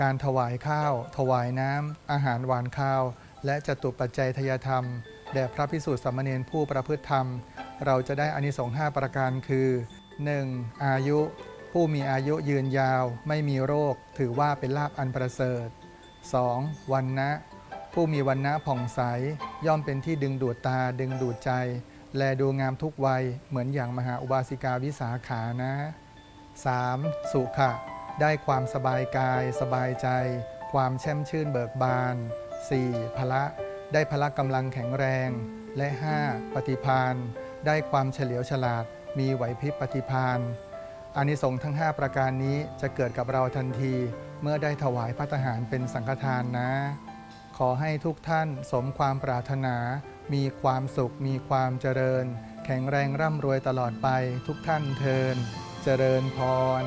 การถวายข้าว ถวายน้ำ อาหารหวานข้าว และจตุปัจจัยทยธรรม แด่พระพิสุทธิสมเณรผู้ประพฤติธรรม เราจะได้อานิสงส์5ประการคือ 1. อายุ ผู้มีอายุยืนยาว ไม่มีโรค ถือว่าเป็นลาภอันประเสริฐ 2. วันนะ ผู้มีวันนะผ่องใส ย่อมเป็นที่ดึงดูดตาดึงดูดใจ แลดูงามทุกวัย เหมือนอย่างมหาอุบาสิกาวิสาขานะ 3. สุขะ ได้ความสบายกาย สบายใจ ความแช่มชื่นเบิกบาน 4. พละ ได้พละกำลังแข็งแรง และ 5. ปฏิพานได้ความเฉลียวฉลาด มีไหวพริบปฏิพานอานิสงส์ทั้ง 5 ประการนี้จะเกิดกับเราทันที เมื่อได้ถวายพัตหารเป็นสังฆทานนะ ขอให้ทุกท่านสมความปรารถนา มีความสุข มีความเจริญ แข็งแรงร่ำรวยตลอดไปทุกท่านเทิน เจริญพร